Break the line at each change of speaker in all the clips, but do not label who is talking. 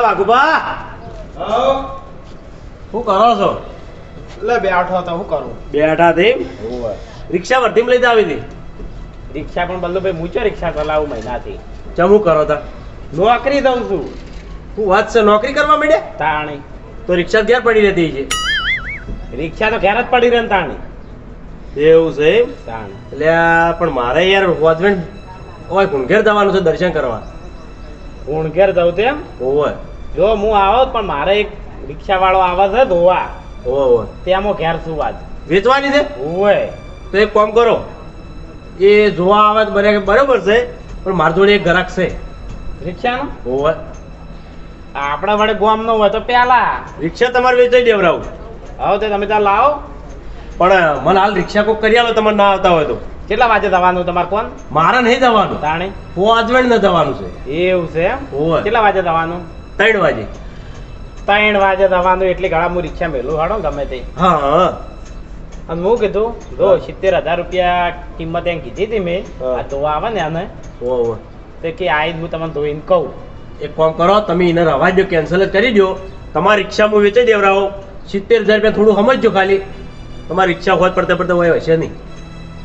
લે વાઘુબા શું કરો છો?
એટલે બેઠો તો શું કરું?
બેઠા થઈ રિક્ષા વર્ધી લઈ આવી હતી?
રિક્ષા પણ બલ્લુભાઈ મૂચો રિક્ષા ચલાવું મહિનાથી.
ચમુ કરો તા?
નોકરી દઉં છું.
શું વાત છે નોકરી કરવા માંડે?
તાણી.
તો રિક્ષા ક્યાં પડી રહેતી છે?
રિક્ષા તો ઘેર જ પડી રહે તાણી?
એવું છે એમ?
તાણી.
એટલે પણ મારે યાર હોજબેન ઓય ઘૂંઘેર જવાનું છે દર્શન કરવા.
ઘૂંઘેર જવું તેમ
ઓય
જો હું આવો પણ મારે એક રિક્ષા વાળો આવે છે ધોવા.
ઓહો
ત્યાં ઘેર છું આજ
વેચવાની છે?
ઓય
તો એક કામ કરો. એ જોવા આવે તો બરે- બરોબર છે પણ મારી જોડે એક ગ્રાહક છે.
રિક્ષાનો?
ઓય
આપણા વડે ગોમ નો હોય તો પેલા.
રિક્ષા તમારે વેચાઈ દેવરાવું.
હવે તે તમે ત્યાં લાવો.
પણ મને હાલ રિક્ષા કોક કરી આલો તમને ના આવતા હોય તો.
કેટલા વાગે જવાનું તમારે કોણ?
મારે નહીં જવાનું.
તાણે.
હું પોજવેણ ન જવાનું છે.
એવું છે એમ? કેટલા વાગે જવાનું?
ત્રણ વાગે.
ત્રણ વાગે તમારું એટલી ઘણા હું રિક્ષા મેલું હાડો ગમે તે.
હા. હા
અને હું કીધું જો સિત્તેર હજાર રૂપિયા કિંમત એમ કીધી હતી મેં આ ધોવા આવે ને આને
ઓહો
તો કે આઈ હું તમને ધોઈને કહું.
એક કામ કરો તમે એને રવા દો કેન્સલ જ કરી દો. તમારી રિક્ષામાં વેચાઈ દેવરાવો સિત્તેર હજાર રૂપિયા થોડું સમજજો ખાલી. તમારી રિક્ષા હોત પડતા પડતા હોય હશે નહીં.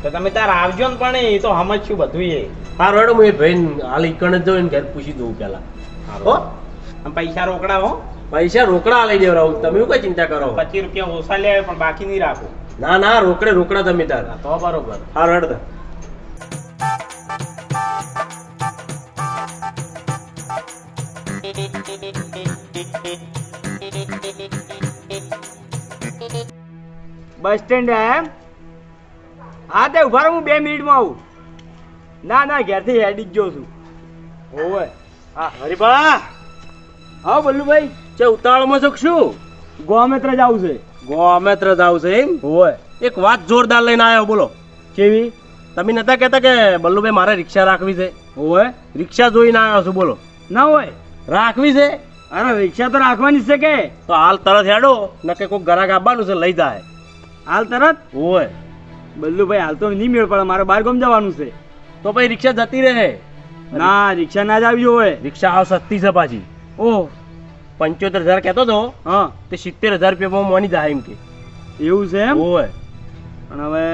તો તમે તાર આવજો ને પણ એ તો સમજશું બધું એ.
હા રોડો હું એ ભાઈ હાલ ઈકણ જ જઈને ઘેર પૂછી દઉં પેલા હો?
પૈસા રોકડા હો.
પૈસા રોકડા લઈ દેવરાવું તમે શું કઈ ચિંતા કરો?
પચીસ રૂપિયા ઓછા લે પણ બાકી નહીં રાખો.
ના ના રોકડે રોકડા તમે તાર.
તો બરોબર.
હા રડ
બસ સ્ટેન્ડ એમ? હા તે ઊભા રહો, હું બે મિનિટમાં આવું. ના ના ઘેરથી હેડી જ જોઉં છું. ઓવે
હા હરીબા
હા બલ્લુભાઈ
ચે ઉતાવળમાં છો શું?
ગોમેત્ર જ આવું છે.
ગોમેત્ર જ છે એમ?
હોય.
એક વાત જોરદાર લઈને આવ્યો બોલો.
કેવી?
તમે નતા કહેતા કે બલ્લુભાઈ મારે રિક્ષા રાખવી છે?
હોય.
રિક્ષા જોઈને આવ્યો છું બોલો.
ના હોય.
રાખવી છે?
અરે રિક્ષા તો રાખવાની છે કે?
તો હાલ તરત હેડો નકે કોઈ ગરાક આવવાનું છે લઈ જાય.
હાલ તરત?
હોય.
બલ્લુભાઈ હાલ તો નહીં મેળ પડે મારે બહાર ગામ જવાનું છે.
તો પછી રિક્ષા જતી રહે.
ના રિક્ષા ના જ આવી હોય.
રિક્ષા આવ સસ્તી છે પાછી.
ઓહ
પંચોતેર હજાર કહેતો હતો
હા.
તે સિત્તેર હજાર રૂપિયામાં મોની જાય એમ કે.
એવું છે એમ?
ઓય
અને હવે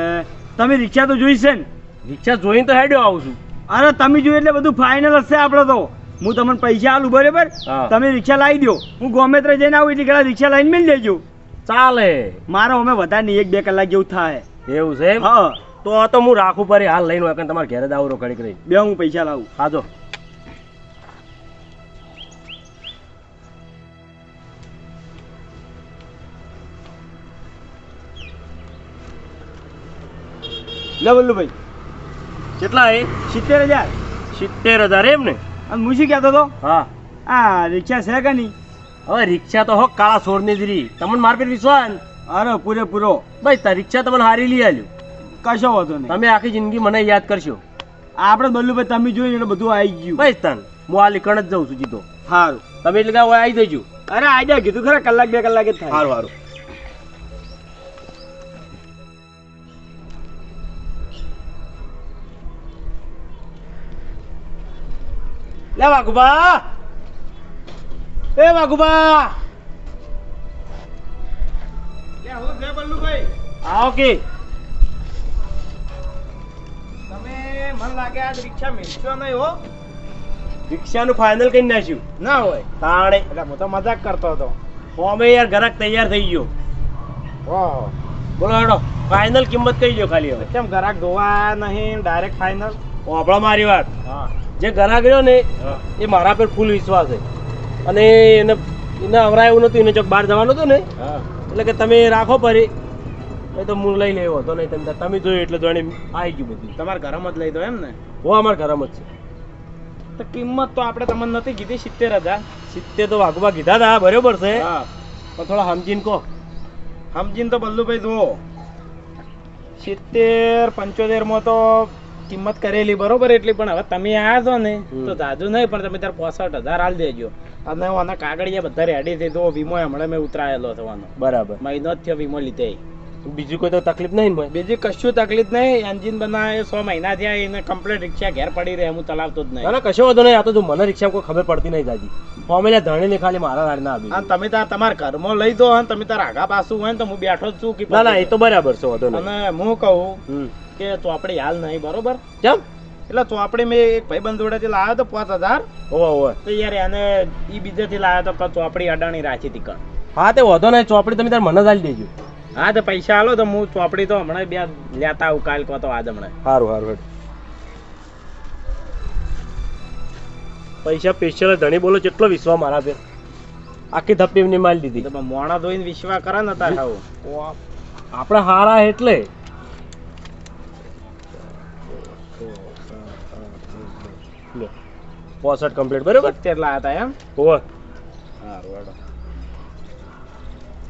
તમે રિક્ષા તો જોઈ છે ને?
રિક્ષા જોઈને તો હેડ્યો આવું છું.
અરે તમે જોયું એટલે બધું ફાઇનલ હશે આપણે તો. હું તમને પૈસા આલું બરાબર. તમે રિક્ષા લાવી દો હું ગોમેત્ર જઈને આવું એટલે ઘણા રિક્ષા લાવીને મિલ દેજો
ચાલે.
મારો અમે વધારે નહીં એક બે કલાક જેવું થાય.
એવું છે એમ?
હા.
તો આ તો હું રાખું પરે હાલ લઈને હોય તમારે ઘેરે દાવરો ઘડીક રહી
બે હું પૈસા લાવું.
હા જો.
લે બલ્લુભાઈ
કેટલા એ?
સિત્તેર હજાર.
સિત્તેર હજાર એમ ને?
અને હું શું કહેતો હતો
હા.
આ રિક્ષા છે કે નહીં?
હવે રિક્ષા તો હો કાળા સોરની જ તમને માર પર વિશ્વાસ?
અરે પૂરેપૂરો.
ભાઈ તા રિક્ષા તમને હારી લઈ આવ્યું
કશો વાંધો નહીં.
તમે આખી જિંદગી મને યાદ કરશો.
આપણે બલ્લુભાઈ તમે જોઈને એટલે બધું આવી ગયું.
ભાઈ તન હું આ લીકણ જ જાઉં છું જીતો
સારું
તમે એટલે કે આવી જજો
અરે આઈડિયા કીધું ખરા કલાક બે કલાક જ થાય.
સારું સારું લે વાઘુબા. એ વાઘુબા.
લે, હું છે બલ્લુભાઈ.
આવો કે
તમે મને લાગે આજ રિક્ષા મેળશો નહીં હો.
રિક્ષાનું ફાઇનલ કરી નાખ્યું.
ના હોય.
તાણે.
એટલે હું તો મજાક કરતો હતો.
અમે યાર ઘરાક તૈયાર થઈ ગયો.
ઓહો
બોલો હેડો. ફાઇનલ કિંમત કહી દો ખાલી હવે.
કેમ ઘરાક ધોવા નહીં ડાયરેક્ટ ફાઇનલ
આપણા મારી વાત.
હા.
જે ગરાગ રહ્યો ને એ મારા પર ફૂલ વિશ્વાસ છે. અને એને એને અવરાયું એવું નતું એને ચોક બહાર જવાનું હતું ને એટલે કે તમે રાખો પરી. એ તો હું લઈ લેવો હતો નહીં તમે તમે જોયું એટલે જોડે આવી ગયું બધું.
તમારા ઘરમાં જ લઈ દો એમ ને?
હો અમારા ઘરમાં જ છે.
તો કિંમત તો આપણે તમને નથી કીધી સિત્તેર હજાર.
સિત્તેર તો વાઘુબા કીધા હતા બરોબર છે.
હા.
પણ થોડા સમજીને કહો.
સમજીને તો બલ્લુભાઈ જુઓ. સિત્તેર પંચોતેરમાં તો કિંમત કરેલી બરોબર એટલી પણ હવે તમે આ છો ને તો જાજુ નહીં પણ તમે તાર પોસઠ હજાર હાલ દેજો. અને આના કાગળિયા બધા રેડી થઈ તો વીમો હમણાં મેં ઉતરાયેલો થવાનો
બરાબર.
મહિનો જ થયો વીમો લીધે
બીજી કોઈ તો તકલીફ નહીં ને
બીજી કશું તકલીફ નહીં. એન્જિન બનાવે સો મહિના થયા એને કમ્પ્લીટ રિક્ષા ઘેર પડી રહે હું ચલાવતો જ નહીં.
ના કશો વધુ નહીં. આ તો જો મને રિક્ષા કોઈ ખબર પડતી નહીં દાદી. ફોર્મેલે ધણીને ખાલી મારા ગાડી ના આવી
તમે તાર તમારા ઘરમાં લઈ દો અને તમે તાર આગા પાસું હોય ને તો હું બેઠો જ છું કે
ના ના એ તો બરાબર છે વધુ
અને હું કહું
કે
કે ચોપડી હાલ નહીં બરોબર?
કેમ?
એટલે ચોપડી મેં એક ભાઈબંધ જોડેથી લાવ્યો તો પાંચ હજાર.
ઓહો
તો યાર એને એ બીજેથી લાવ્યો તો ચોપડી અડાણી રાખી હતી કણ
હા તે વધો નહીં. ચોપડી તમે તાર મને જ દેજો.
હા તો પૈસા આલો તો હું ચોપડી તો હમણાં બે લેતા આવું કાલ કો તો આજ હમણાં.
સારું સારું હેડ પૈસા પેશિયલ ધણી બોલો કેટલો વિશ્વા મારા પે આખી ધપ્પી ની માલ દીધી.
મોણા ધોઈને વિશ્વા કરે ને તાર આવું.
આપણે હારા એટલે. પોસઠ કમ્પ્લીટ બરાબર?
લાયા હતા એમ?
હોવે.
સારું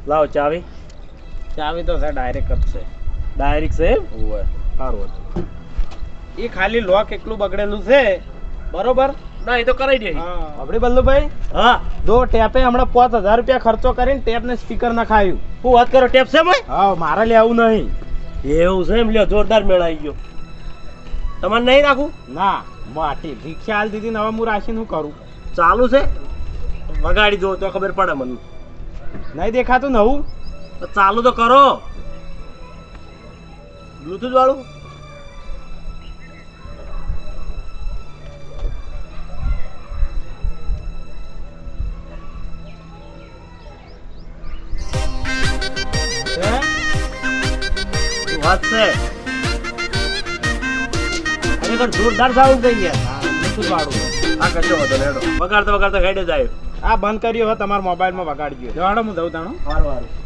લાવો ચાવી.
ચાવી તો સાહેબ ડાયરેક્ટ જ છે.
ડાયરેક્ટ છે એમ?
ઓવે
સારું હતું.
એ ખાલી લોક એકલું બગડેલું છે. બરોબર?
ના એ તો કરાઈ દે.
આપણે બલ્લુભાઈ?
હા.
દો ટેપે હમણાં પાંચ હજાર રૂપિયા ખર્ચો કરીને ટેપ ને સ્પીકર નખાયું.
હું વાત કરો ટેપ છે ભાઈ
હા મારે લેવું નહીં.
એવું છે એમ? લ્યો જોરદાર મેળાઈ ગયો. તમારે નહીં રાખું
ના માટી રિક્ષા હાલ દીધી ને હવે હું રાશિ હું કરું?
ચાલુ છે? વગાડી દો તો ખબર પડે મને.
નહીં દેખાતું નવું?
તો ચાલુ તો કરો. બ્લુટૂથ વાળું? વાત છે? ખરેખર જોરદાર સાઉન્ડ થઈ ગયા.
બ્લૂટૂથ વાળું.
આ કશો હતો વગાડતા વગાડતા હેડે જાય.
આ બંધ કર્યો હવે તમારા મોબાઈલમાં વગાડજો. જવાડો હું દઉં તાણું.
સારું સારું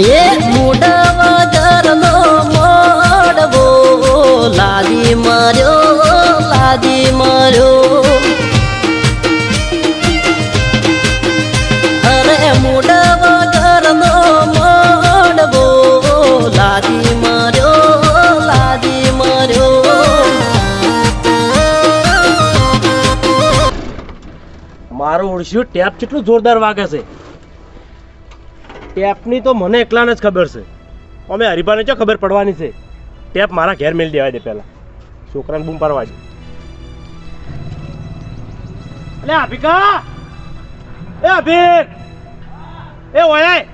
એ મુડવ ઘરનો મોડવો લાદી માર્યો લાદી માર્યો
મારું ટેપ કેટલું જોરદાર વાગે છે? ટેપની તો મને એકલાને જ ખબર છે. અમે હરિભાને ચો ખબર પડવાની છે? ટેપ મારા ઘેર મેળ દેવા દે પહેલા. છોકરાને બૂમ પાડવા દે. અલે અભિકા એ અભિક એ ઓય!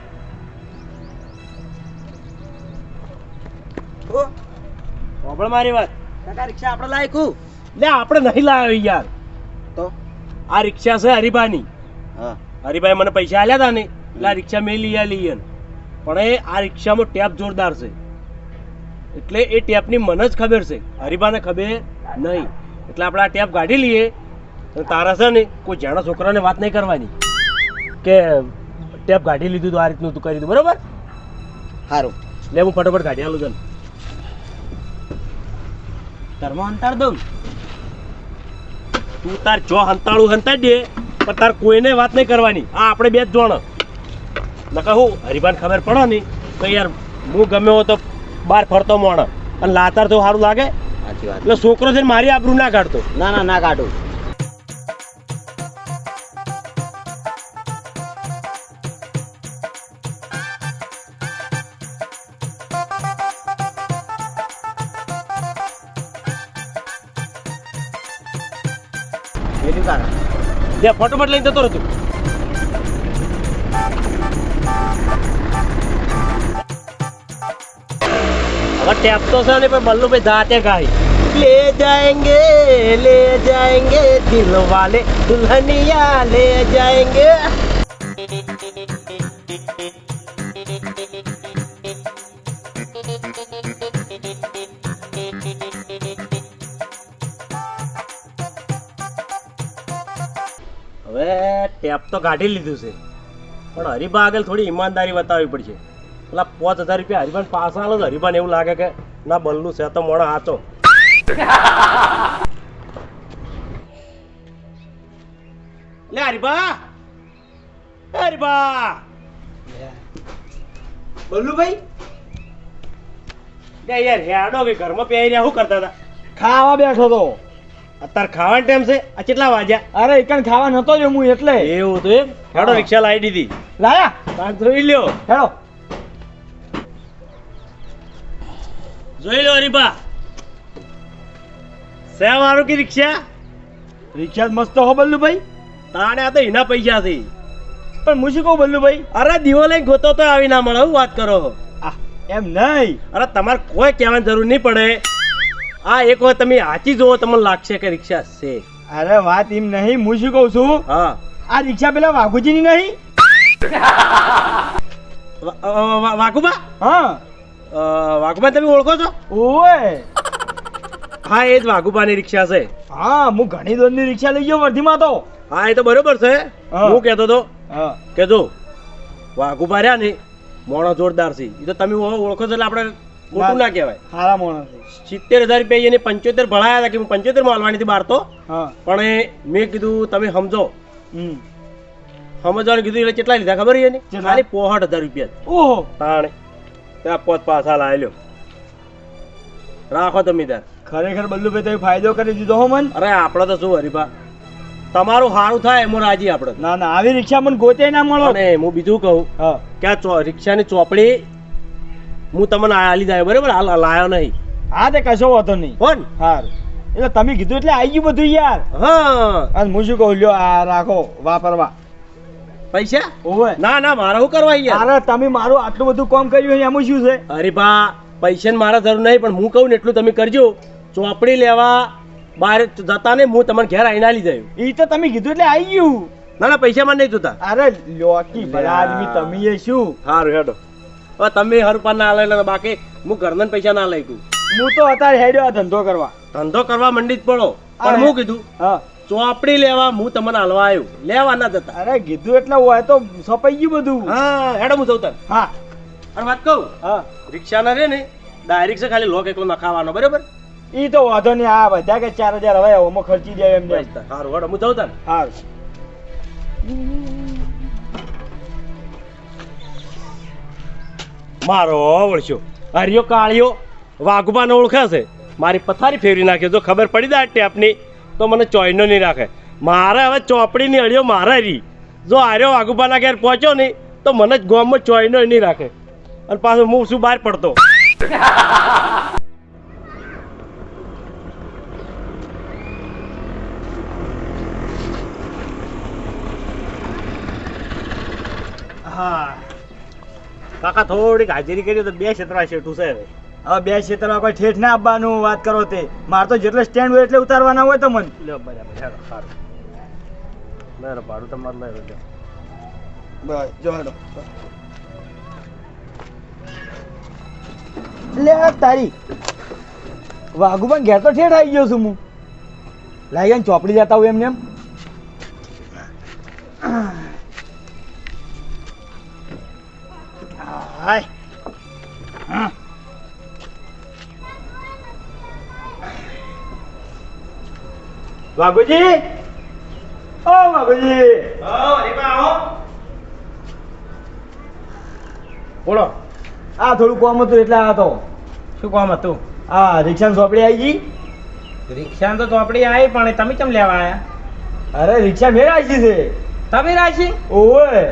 સાંભળ મારી વાત.
કાકા રિક્ષા આપણે લાયકું?
લે આપણે નહીં લાવ્યો યાર. આ રિક્ષા છે હરિભાની.
હા.
હરિભાઈ મને પૈસા આલ્યા હતા ને એટલે આ રિક્ષા મેં લઈ લઈએ પણ એ આ રિક્ષામાં ટેપ જોરદાર છે. એટલે એ ટેપની મને જ ખબર છે. હરિભાને ખબર નહીં. એટલે આપણે આ ટેપ કાઢી લઈએ. તારા છે ને કોઈ જાણા છોકરાને વાત નહીં કરવાની. કે ટેપ કાઢી લીધું તો આ રીતનું તું કરી દીધું. બરોબર?
સારું
લે હું ફટાફટ કાઢી આલું તને
ધર્મ અંતર દઉં.
તું તાર જો હંતાળું હંતાડી દે પણ તાર કોઈને વાત નહીં કરવાની. આ આપણે બે જ જોણ. નકર હું હરિભાન ખબર પડે ને તો યાર હું ગમે હો તો બહાર ફરતો મોણ. અને લાતાર તો સારું લાગે.
સાચી વાત.
એટલે છોકરો છે મારી આબરૂ ના કાઢતો.
ના ના ના કાઢું.
જે ફટોફટ લઈને જતો રહેતું હવે ટેપ તો છે ને પણ બલ્લુભાઈ જાતે ગાય ले जाएंगे ले जाएंगे दिल वाले दुल्हनिया ले जाएंगे તો કાઢી લીધું છે. પણ હરિભા આગળ થોડી ઈમાનદારી બતાવવી પડશે. પેલા પાંચ હજાર રૂપિયા હરિભાન પાછા આલો તો હરિભાન એવું લાગે કે ના બલનું છે તો મોણો હાચો. લે હરિભા. હરિભા.
બોલું ભાઈ
લે યાર હેડો કે ઘરમાં પહેર્યા રહ્યા શું કરતા હતા?
ખાવા બેઠો તો.
અત્યારે ખાવાનો ટાઈમ છે. આ કેટલા વાગ્યા?
અરે એકણ ખાવા નતો જો હું એટલે.
એવું તો એમ? હેડો રિક્ષા લાવી દીધી.
લાયા?
તાર જોઈ લ્યો.
હેડો.
જોઈ લ્યો હરીબા સે મારું કે રિક્ષા
રિક્ષા મસ્ત હો બલ્લુભાઈ.
તાણે આ તો એના પૈસા છે.
પણ હું શું કહું બલ્લુભાઈ?
અરે દીવો લઈને ગોતો તો આવી ના મળે હું વાત કરો.
એમ નહીં.
અરે તમારે કોઈ કહેવાની જરૂર નહીં પડે. આ એક વાર તમે હાચી જુઓ તમને લાગશે કે રિક્ષા છે.
અરે વાત એમ નહીં હું શું કહું છું?
હા.
આ રિક્ષા પેલા વાઘુજીની નહીં?
વાઘુબા?
હા.
વાઘુબા તમે ઓળખો છો?
ઓય
હા એ જ વાઘુબાની રિક્ષા છે.
હા હું ઘણી દોરની રિક્ષા લઈ ગયો વર્ધીમાં તો.
હા એ તો બરોબર છે.
હા.
કહેતો તો
હા.
કે જો વાઘુબા રહ્યા ને મોણો જોરદાર છે. એ તો તમે ઓળખો છો એટલે આપણે ખોટું ના કહેવાય.
સારા માણસ
સિત્તેર હજાર રૂપિયા એને પંચોતેર ભણાયા હતા કે હું પંચોતેરમાં હાલવાની હતી બહાર તો
હા.
પણ એ મેં કીધું તમે સમજો.
હમ.
સમજવાનું કીધું એટલે કેટલા લીધા ખબર છે એને? ખાલી પોહઠ હજાર રૂપિયા
ઓહો.
તાણે. ત્યાં પોત પાછા લાયેલો રાખો તમે ત્યાં.
ખરેખર બલ્લુભાઈ તમે ફાયદો કરી દીધો હો મન.
અરે આપણે તો શું હરીફા? તમારું સારું થાય એમાં રાજી આપણે.
ના ના આવી રિક્ષા મને ગોતે ના મળો.
અને હું બીજું કહું કે આ રિક્ષાની ચોપડી હું તમને આલી જાય બરાબર? હાલ લાયો નહીં.
હા તે કશો વાંધો નહીં.
કોણ
હાર. એટલે તમે કીધું એટલે આવી ગયું બધું યાર.
હા.
અને હું શું કહું લ્યો આ રાખો વાપરવા.
પૈસા?
ઓવે.
ના ના મારે શું કરવા યાર
અરે તમે મારું આટલું બધું કામ કર્યું એમાં શું છે?
અરે બા પૈસાની મારા જરૂર નહીં પણ હું કહું ને એટલું તમે કરજો. ચોપડી લેવા બહાર જતા ને હું તમને ઘેર આવીને આલી જાય
એ તો તમે કીધું એટલે આવી ગયું.
ના ના પૈસા માં નહીં જોતા.
અરે લોકી ભલા આદમી તમે શું?
સારું હેડો. હવે તમે હરપા ના લે બાકી હું ઘરના પૈસા ના લઈ ગયું
હું તો અત્યારે હેડ્યો આ ધંધો કરવા.
ધંધો કરવા મંડી જ પડો. પણ હું કીધું
હા.
ચોપડી લેવા હું તમને હાલવા આવ્યો લેવા ના જતા.
અરે કીધું એટલે હોય તો સપાઈ ગયું બધું.
હા હેડો હું જઉં
હા.
અને વાત કહું?
હા.
રિક્ષા ના રે ને ડાયરેક્ટ છે ખાલી લોક એકલો નખાવાનો બરાબર?
ઈ તો વાંધો નહીં આ બધા કે ચાર હજાર હવે ઓમાં ખર્ચી જાય એમ.
સારું હેડો હું જઉં
હા.
મારો ઓળખ્યો હરિયો કાળિયો વાઘુબાને ઓળખે છે મારી પથારી ફેરવી નાખે. જો ખબર પડી જાય ટેપની, તો મને ચોઈનો નહીં રાખે. મારે હવે ચોપડીની અળિયો મારે રી જો આર્યો વાઘુબાના ઘેર પહોંચ્યો નહીં, તો મને જ ગોમમાં ચોઈનો નહીં રાખે. અને પાછો હું શું બહાર પડતો? હા. કાકા થોડીક હાજરી કરી તો બે ક્ષેત્ર શેઠું છે હવે.
હવે બે ક્ષેત્રમાં કોઈ ઠેઠ ના આપવાનું વાત કરો તે. મારે તો જેટલો સ્ટેન્ડ હોય એટલે ઉતારવાના હોય તો મન.
લ્યો બરાબર હેડો સારું લે ભાડું તમારે લઈ લેજો.
બસ જો હેડો. લે તારી. વાઘુ પણ ઘેર તો ઠેઠ આવી ગયો છું હું. લાઈ ગયા ચોપડી જતા હોય એમને એમ. હાય હા. વાઘુજી? ઓ વાઘુજી.
બોલો.
આ થોડું કોમ હતું એટલે આ તો
શું કોમ હતું?
આ રિક્ષા ચોપડી આવી ગઈ.
રિક્ષા તો ચોપડી આવી પણ તમે કેમ લેવા આવ્યા
અરે રિક્ષા મેં રાખી છે.
તમે રાશી
ઓવે.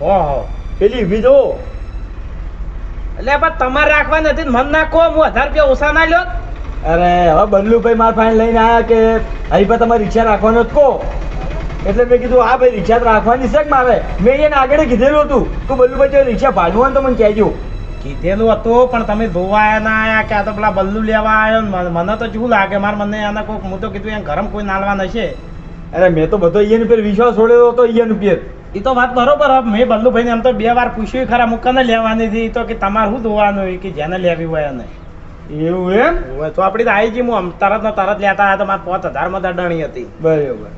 ઓહો.
પેલી ઊભી જો.
એટલે પણ તમારે રાખવા નથી ને મન નાખો હું હજાર રૂપિયા ઓછા ના લ્યો.
અરે હવે બલ્લુભાઈ માર ફાઇન લઈને આવ્યા કે હરીફા તમારે રિક્ષા રાખવાનો જ કહો. એટલે મેં કીધું હા ભાઈ રિક્ષા રાખવાની છે મારે. મેં એને આગળ કીધેલું હતું કે બલ્લુભાઈ જો રિક્ષા ભાડવું તો મને કહેજો.
કીધેલું હતું પણ તમે ધોવા ના આવ્યા કે આ તો પેલા બલ્લુ લેવા આવ્યો મને- તો શું લાગે? મારે મને આના કોઈક હું તો કીધું એમ ગરમ કોઈ નાલવા નશે.
અરે મેં તો બધો અહીંયા પર વિશ્વાસ છોડ્યો હતો અહીંયા ઉપર.
એ તો વાત બરોબર હે. મેં બલ્લુભાઈને એમ તો બે વાર પૂછ્યું ખરા મુકાને લેવાની હતી તો કે તમારે શું ધોવાનું હોય કે જેને લેવી હોય એને.
એવું એમ?
હવે તો આપણી તો આવી ગઈ હું તરત ને તરત લેતા હતા તો મારે પાંચ હજારમાં દડાણી હતી.
બરાબર.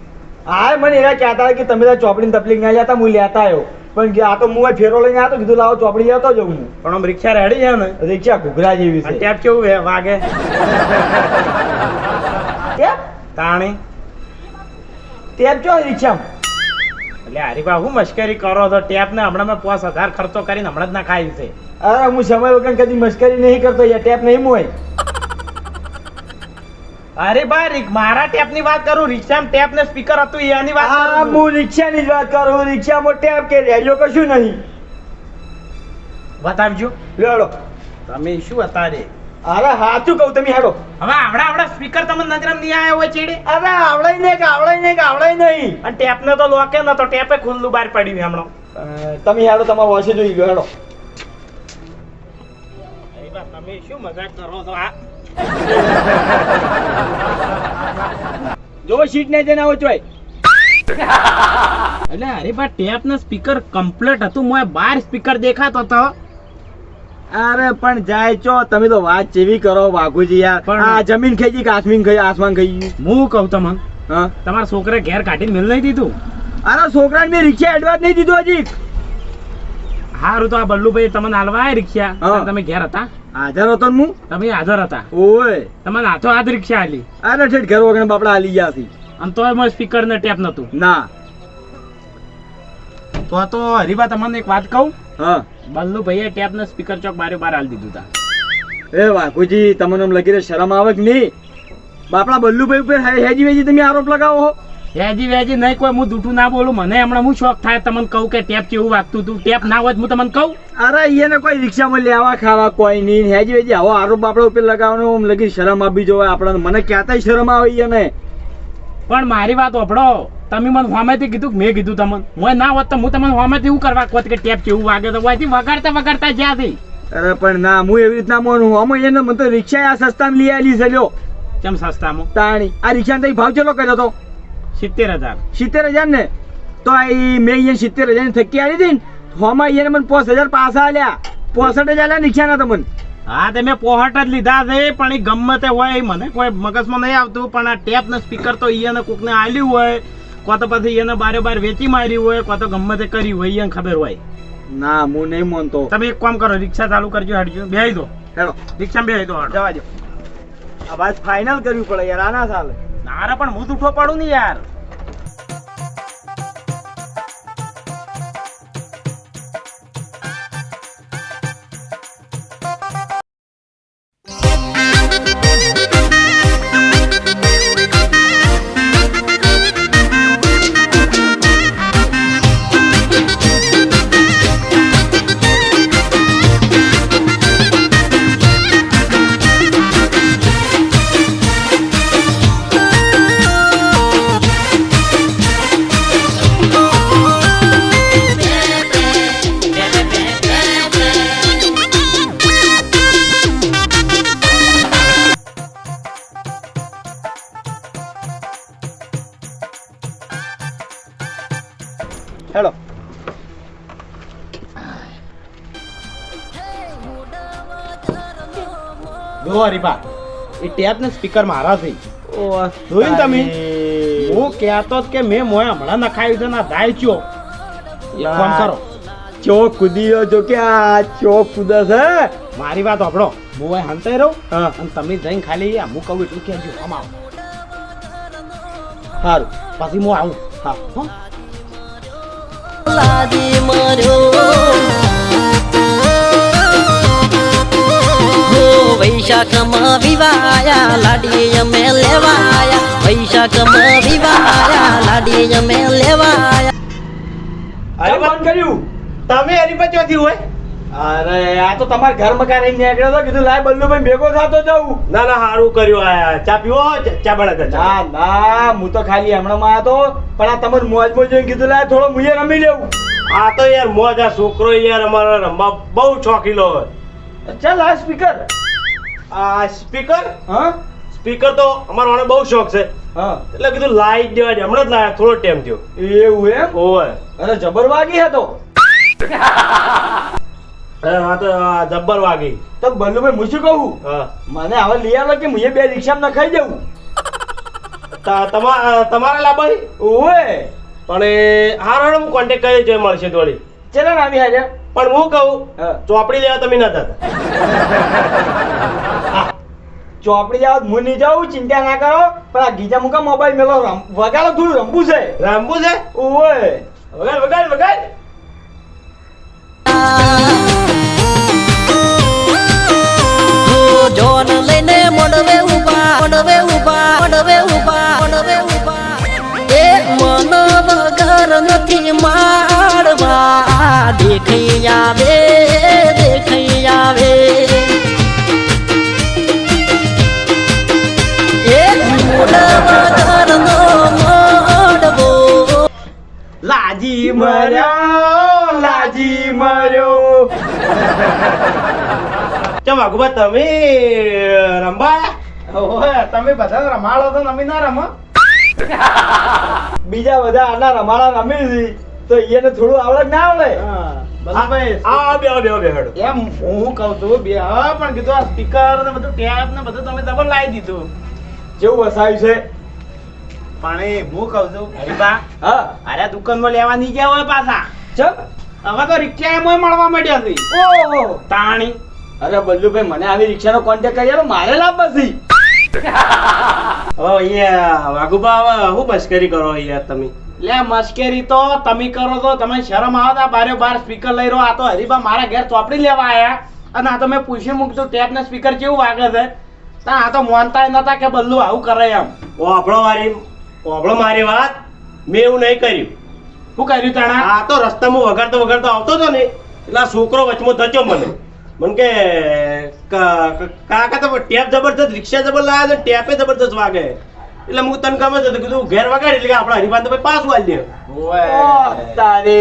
હા મને એના કહેતા હતા કે તમે તો ચોપડીની તકલીફ ના લેતા હું લેતા આવ્યો પણ આ તો હું ફેરો લઈને આવતો કીધું લાવો ચોપડી લેતો જઉં હું.
પણ આમ રિક્ષા રેડી છે ને?
રિક્ષા ઘૂઘરા જેવી છે.
ટેપ કેવું હે વાગે? તાણી?
ટેપ ચો રિક્ષામાં?
એટલે હરીબા હું મશ્કરી કરો છો? ટેપ ને હમણાં મેં પાંચ હજાર ખર્ચો કરીને હમણાં જ ના ખાઈ છે.
અરે હું સમય વગર કદી મશ્કરી નહીં કરતો યાર ટેપ નહીં હોય
અરે ભાઈ રી- મારા ટેપની વાત કરું રિક્ષામાં ટેપ ને સ્પીકર હતું એની વાત
હું રિક્ષાની જ વાત કરું રિક્ષામાં ટેપ કે રેડિયો કશું નહીં.
બતાવજો.
લેડો
તમે શું હતા રે
અરે હાચું કહું તમે હેડો.
હવે આવડા આવડા સ્પીકર તમને નજરમાં નહીં આયા હોય ચેડે?
અરે આવડાય નહીં કે આવડાય નહીં કે આવડાય નહીં.
અને ટેપ ને તો લોકે ન તો ટેપે ખુલ્લું બહાર પડ્યું હમણાં.
તમે હેડો તમારો વોશે જોઈ ગયો હેડો.
તમે શું મજાક કરો છો આ?
જો સીટ ને જઈને આવો જોઈ
એટલે અરે બા ટેપ ને સ્પીકર કમ્પ્લીટ હતું મોય બાર સ્પીકર દેખાતો હતો
અરે પણ જાય ચો તમે તો વાત જેવી કરો વાઘુજી યાર.
પણ-
આ જમીન ખાઈ ગઈ કે આસમીન ખાઈ આસમાન ખાઈ ગયું.
હું કહું તમને
હા.
તમારા છોકરે ઘેર કાઢીને મિલ નહીં દીધું?
અરે છોકરાને મેં રિક્ષા એડવાન્સ નહીં દીધું હજી.
હારું તો આ બલ્લુભાઈ તમને હાલવા રિક્ષા. તમે ઘેર હતા?
હાજર હતો હું?
તમે હાજર હતા.
ઓય.
તમારે હાથો હાથ રિક્ષા હાલી.
અરે ઠેઠ ઘર વગર બાપડા હાલી ગયા હતી
અને તોય મારે સ્પીકર ને ટેપ નતું
ના.
તો તો હરીબા તમને એક વાત કહું?
હા.
બલ્લુભાઈએ ટેપ ને સ્પીકર ચોક બારે બાર હાલ દીધું તા.
એ વાઘુજી તમને લગી શરમ આવે કે નહીં? બાપડા બલ્લુભાઈ ઉપર હેજી વેજી તમે આરોપ લગાવો છો?
વેજી વેજી નહીં કોઈ હું દૂઠું ના બોલું. મને હમણાં હું શોખ થાય તમને કહું કે ટેપ કેવું વાગતું હતું? ટેપ ના હોય હું તમને કહું?
અરે એને કોઈ રિક્ષામાં લેવા ખાવા કોઈ નહીં. હેજી વેજી આવો આરોપ બાપડા ઉપર લગાવવાનો આમ લગી શરમ આપી જોવે આપણને મને ક્યાંય શરમ આવે એને.
પણ મારી વાત ઓભળો તમે મને હોમેથી કીધું કે મેં કીધું તમને. હું ના હોત તો હું તમને હોમેથી એવું કરવા કોત કે ટેપ કેવું વાગે તો વાયથી વગાડતા વગાડતા જ્યાંથી.
અરે પણ ના હું એવી રીતના માનું અમે એને મને તો રિક્ષા આ સસ્તામાં લઈ આલી છે લ્યો.
કેમ સસ્તામાં?
તાણી. આ રિક્ષાનો તઈ ભાવ ચેલો કર્યો તો?
સિત્તેર હજાર.
સિત્તેર હજાર ને? તો આ ઈ મેં અહીંયા સિત્તેર હજારની થકી આવી હતી ને હોમાં અહીંયા મને પાંચ હજાર પાછા આલ્યા. પોસઠ હજાર આલ્યા રિક્ષાના તમને
હા તે મેં પોહટ જ લીધા છે પણ એ ગમે તે હોય મને કોઈ મગજમાં નહીં આવતું. પણ આ ટેપ ને સ્પીકર તો અહીંયા કોકને આલ્યું હોય. કો તો પછી એને બારે બાર વેચી મારી હોય કો તો ગમે તે કર્યું હોય એને ખબર હોય.
ના હું નહીં માનતો.
તમે એક કામ કરો રિક્ષા ચાલુ કરજો હાડજો. બેહી દો.
હેલો
રિક્ષામાં બેહી દો.
જવા દો. આ વાત ફાઇનલ કરવી પડે યાર આના ચાલે
નારા પણ હું ઉઠો પડું ને યાર. જો હરીબા એ ટેપ ને સ્પીકર મારા છે. જોયું તમે? હું કહેતો કે મેં મોય હમણાં નખાયું છે ના દાય ચો. ફોન કરો.
ચોક કૂદીયો જો કે આ ચો કૂદે છે?
મારી વાત આપણો હું હંતાઈ રહું અને તમે જઈને ખાલી આ હું કહું એટલું કહેજો. આમ આવો.
સારું
પછી હું આવું.
હા.
હો.
લાદી માર્યો વૈશાખમાં વાયા લાડી અમે લેવાયા. પૈસા કમાવી વાયા લાડી અમે લેવાયા.
અરે બંધ કર્યું.
તમે હરીબા ચોથી હોય?
અરે આ તો તમારા ઘર મકાન રહી નીકળ્યો તો કીધું લાય બલ્લુભાઈ ભેગો થતો જાઉં.
ના ના સારું કર્યું આ ચા પીવો ચા- ચા ચા.
ના ના હું તો ખાલી હમણાં માં હતો પણ આ તમારે મોજ મોજ જોઈને કીધું લાય થોડો મુયે રમી લેવું.
આ તો યાર મોજ આ છોકરો યાર અમારા રમવા બહુ હોય.
ચાલ આ સ્પીકર.
આ સ્પીકર?
હા?
સ્પીકર તો અમારો મને બહુ શોખ છે.
હા.
એટલે કીધું લાઈટ દેવા દે. હમણાં જ લાયા થોડો ટાઈમ થયો.
એવું એમ?
ઓય.
અરે જબર વાગી હતો
હા તો જબ્બર વાગી.
તો બલ્લુભાઈ હું શું કહું?
હા.
મને હવે લઈ આવો કે મુએ બે રિક્ષામાં નખાઈ જવું
તમારા લાભાઈ
ઓએ
પણ હારો હું કોન્ટેક્ટ કરી જોઈ મળશે થોડી.
ચેલા આવી હાજર
પણ હું કહું ચોપડી લેવા તમે ન થતા.
ચોપડી લેવા હું નહીં જાઉં ચિંતા ના કરો. પણ આ ગીજા મુકા મોબાઈલ મેલો વગાડો થોડું રંબુ છે.
રંબુ છે?
ઓય.
વગાડ વગાડ વગાડ.
નથી માડવા દેખાઈ આવે દેખાઈ આવે
લાજી મર્યો લાજી મર્યો.
ચમ વાઘુબા તમે
રમવા તમે બધા રમાડો તો અમે ના રમો.
બીજા બધા આના રમાડા રમી તો એને થોડું આવડે ના આવડે?
બલભાઈ
આ બે બે બે હેડો.
હું કહું છું બે હા પણ કીધું સ્પીકર ને બધું ટેપ બધું તમે લાવી દીધું.
જેવું વસાવ્યું છે.
પણ હું કહું છું હરીબા
હા.
લેવા નહીં ગયા હોય પાછા. હવે તો રિક્ષા એમ મળવા માંડ્યા છે.
ઓહો.
તાણી.
અરે બલ્લુભાઈ મને આવી રિક્ષાનો કોન્ટેક્ટ કરી મારે લાભ પછી
હવે અહીંયા વાઘુબા શું મસ્કરી કરો યાર તમે.
લે મશ્કરી તો તમે કરો તો તમે શરમ આવો તો બારે બાર સ્પીકર લઈ રહ્યો આ તો હરીબા મારા ઘેર ચોપડી લેવા આયા. અને આ તો મેં પૂછી મૂકતું ટેપ ને સ્પીકર કેવું વાગે છે? તા આ તો માનતા નતા કે બલ્લુ આવું કરે એમ.
ઓભળો મારી ઓભળો મારી વાત. મેં એવું નહીં કર્યું.
શું કર્યું તાણા?
આ તો રસ્તામાં વગાડતો વગાડતો આવતો હતો ને એટલે આ છોકરો વચમાં ધચ્યો મને. મને કે કાકા તો ટેપ જબરદસ્ત રિક્ષા જબર લાયા છે ટેપે જબરદસ્ત વાગે. એટલે હું તને ગમે છે તો કીધું ઘેર વગાડી એટલે આપણા હરિભાન તો ભાઈ પાછું આવી દે.
તારે.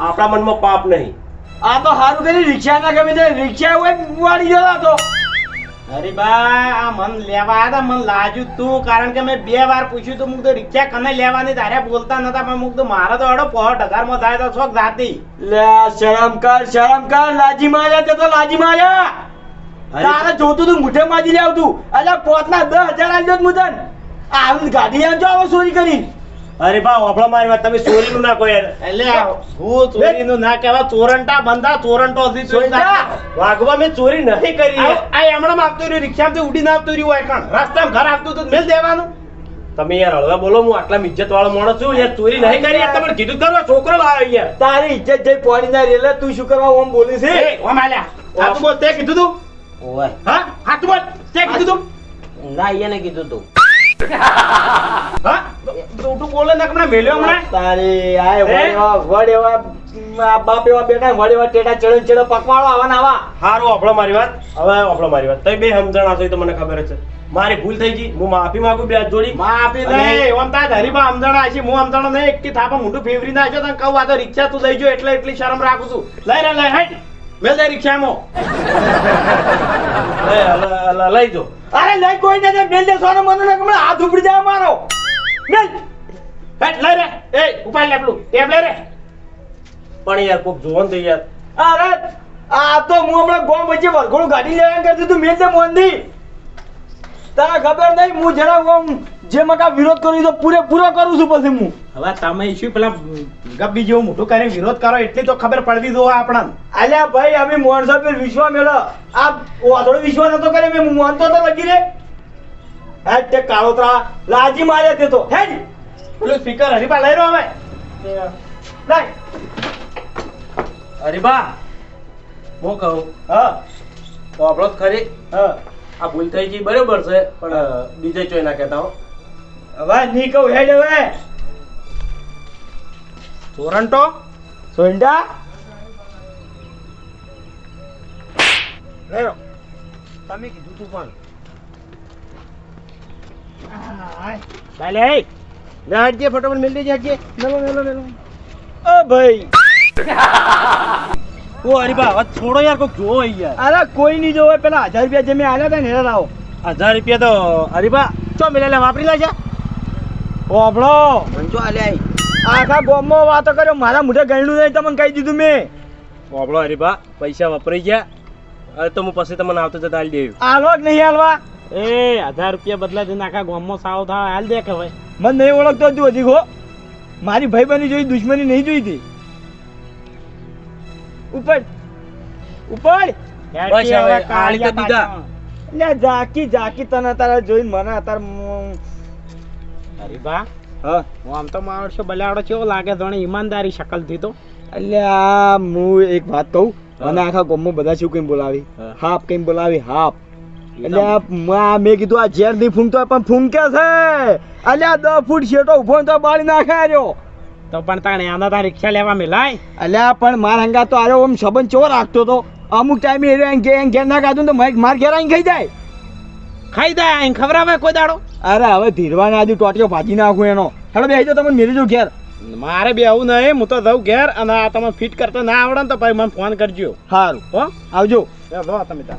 આપણા મનમાં પાપ નહીં.
આ તો સારું કરી રિક્ષા ના ગમે તે રિક્ષા હોય વાળી જતો હતો
અરે બા આ મન લેવા આવ્યા મન લાજ્યું તું. કારણ કે મેં બે વાર પૂછ્યું તું મુક તો રિક્ષા કને લેવાની તારે બોલતા નતા પણ મુક તો મારે તો અડો પોહટ હજારમાં થાય તો શોખ જાતી
લે શરમ કર શરમ કર લાજી માર્યા તે તો લાજી માર્યા તારે જોતું તું મુઠે માજી લે આવતું. અલ્યા પોતના દસ હજાર આવી દોત મુદન આવી ગાડી આમ આવો ચોરી કરી.
અરે બા ઓભળો મારી વાત તમે ચોરીનું ના કોઈ
એટલે હું ચોરીનું ના કહેવા ચોરંટા બંધા ચોરંટો? હતી ચોરી?
વાઘવા મેં ચોરી નથી કરી
આ આ એમણામ આપતું રહ્યું રિક્ષામાંથી ઉડીને આપતું રહ્યું હોય કણ? રસ્તામાં ઘર આપતું તો મેલ દેવાનું.
તમે યાર હળવા બોલો હું આટલા ઇજ્જત વાળો માણસ છું યાર ચોરી નહીં કરી યાર તમારે કીધું કરો છોકરો લાવ્યો યાર.
તારી ઇજ્જત જઈ પોડી ના રેલે તું શું કરવા ઓમ બોલી છે
ઓમ આલ્યા. હાથું બોલ તે કીધું તું?
ઓય.
હા? હાથું બોલ તે કીધું તું?
ના એને કીધું તું.
હા તું ને
આવા ને આવા
હારું મારી વાત હવે આપણો મારી વાત તમે બે સમજણ તો મને ખબર છે મારી ભૂલ થઈ ગઈ હું માફી માંગુ બે જોડી
માફી નહીં ઓમ તાર હરીબા સમજણા છે હું સમજણો નહીં એકથી થાપા મોઢું ફેવરી નાખ્યો તને કહું આ તો રિક્ષા તું લઈ જો એટલે એટલી શરમ રાખું છું લઈ રે લઈ હેટ દે રિક્ષામાં
લ- લ- લઈ જો.
અરે લઈ કોઈ ને મેલ દે સોનો મનો ને કમળા હાથ ઉપડી જાય મારો. મેલ.
હેટ લઈ રે. એ ઉપાડ લે પેલું. ટેબ લઈ રે.
પણ યાર કોક જોવો ને યાર.
અરે આ તો હું હમણાં ગોમ વચ્ચે વરઘોડું ગાડી લેવા કરતી તું મેલ દે મોંધી તને ખબર નહીં? હું જરા હું જે મકા વિરોધ કરું તો પૂરેપૂરો કરું છું પછી હું.
હવે તમે શું પેલા ગબ્બી જેવું મોટું કરીને વિરોધ કરો એટલી તો ખબર પડવી દો આપણને.
અલ્યા ભાઈ અમે મોણસો પર વિશ્વા મેળો. આ વાદળો વિશ્વા નતો કરે મેં મોહન તો લગી રે હેડ તે કાળોતરા લાજી માર્યા તે તો. હેડ
પેલું સ્પીકર હરીબા લઈ રહ્યો હવે.
લાય.
અરે બા હું કહું
હા.
ઓભળો જ ખરી?
હા.
આ ભૂલ થઈ ગઈ બરોબર છે પણ બીજે ચોઈ ના કહેતા હો.
હવે ની કહું હેડ હવે.
ચોરંટો
સોંડા
લેરો
તમે કીધું તું પણ.
ચાલે ના લે હટજે ફટાફટ મેલ દેજે હટજે મેલો મેલો મેલો.
ઓ ભાઈ.
ઓ અરે બા હવે છોડો યાર કોક જોવો યાર.
અરે કોઈ નહીં જોવે. પેલા હજાર રૂપિયા જે મેં આલ્યા હતા ને હેરા લાવો
હજાર રૂપિયા તો અરે બા ચો મિલે લે વાપરી લેજે
આપણો
મંચો આલે આઈ
આખા ગોમમાં વાતો કર્યો. મારા મોઢે ગણ્યું નહીં તમને કહી દીધું મેં.
આપણો અરે બા પૈસા વપરાઈ ગયા. અરે તો હું પછી તમને આવતો જતા આલી દેવું.
આલો જ નહીં હાલવા
એ હજાર રૂપિયા બદલા દઈને આખા ગામમાં સાવ થાવ હાલ દે કે હવે.
મને નહીં ઓળખતો તું હજી ગો મારી ભાઈ બની જોઈ દુશ્મની નહીં જોઈ હતી. ઉપર ઉપર
બસ હવે કાળી તો દીધા.
લે જાકી જાકી તને તારા જોઈને મને અત્યારે અરે
બા.
હા.
હું આમ તો માણસો બલાડો કેવો લાગે જાણે ઈમાનદારી શકલથી તો
એટલે આ હું એક વાત કહું. મને આખા ગોમમાં બધા શું કઈ બોલાવી?
હાફ
હાપ કઈ બોલાવી હાપ. એટલે મેં કીધું આ ઝેર નહીં ફૂંકતો પણ ફૂંકે છે. અલ્યા દસ ફૂટ શેટો ઊભો તો બાળી નાખે રહ્યો.
તો પણ તાણે આના તા રિક્ષા લેવા મેલાય?
અલ્યા પણ માર હંગા તો આરો ઓમ સંબંધ ચો રાખતો તો? અમુક ટાઈમે એ એમ કે એમ ઘેર ના કાઢું તો માર માર ઘેર આવીને ખાઈ જાય.
ખાઈ દે આઈને ખવડાવે કોઈ દાડો?
અરે હવે ધીરવાને આજુ ટોટિયો ભાજી નાખું એનો. હેડો બેસી જાઓ તમે મેરી જો ઘેર.
મારે બે આવું નહીં હું તો જઉં ઘેર અને આ તમે ફિટ કરતા ના આવડે ને તો ભાઈ મને ફોન કરજો.
સારું
હો?
આવજો.
તમે તાર